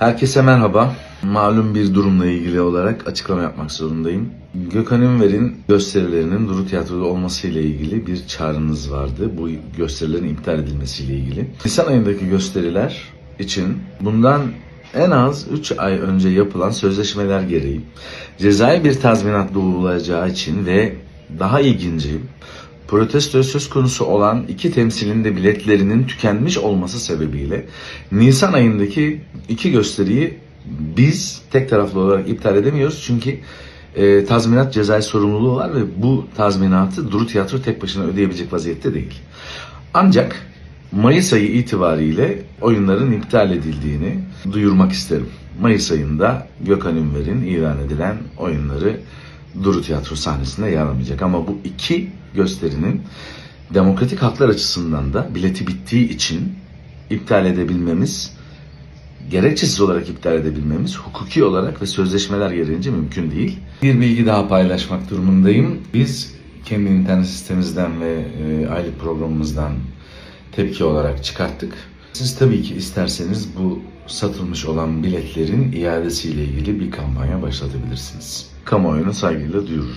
Herkese merhaba. Malum bir durumla ilgili olarak açıklama yapmak zorundayım. Gökhan Ünver'in gösterilerinin Duru Tiyatro'da olmasıyla ilgili bir çağrınız vardı. Bu gösterilerin iptal edilmesiyle ilgili. Nisan ayındaki gösteriler için bundan en az 3 ay önce yapılan sözleşmeler gereği cezai bir tazminat doğrulacağı için ve daha ilginci protesto söz konusu olan iki temsilin de biletlerinin tükenmiş olması sebebiyle Nisan ayındaki iki gösteriyi biz tek taraflı olarak iptal edemiyoruz. Çünkü e, tazminat cezai sorumluluğu var ve bu tazminatı Duru Tiyatro tek başına ödeyebilecek vaziyette değil. Ancak Mayıs ayı itibariyle oyunların iptal edildiğini duyurmak isterim. Mayıs ayında Gökhan Ünver'in ilan edilen oyunları Duru Tiyatro sahnesinde yer almayacak. Ama bu iki gösterinin demokratik haklar açısından da bileti bittiği için iptal edebilmemiz, gerekçesiz olarak iptal edebilmemiz hukuki olarak ve sözleşmeler gereğince mümkün değil. Bir bilgi daha paylaşmak durumundayım. Biz kendi internet sitemizden ve e, aylık programımızdan tepki olarak çıkarttık. Siz tabii ki isterseniz bu satılmış olan biletlerin iadesiyle ilgili bir kampanya başlatabilirsiniz. Kamuoyunu saygıyla duyururum.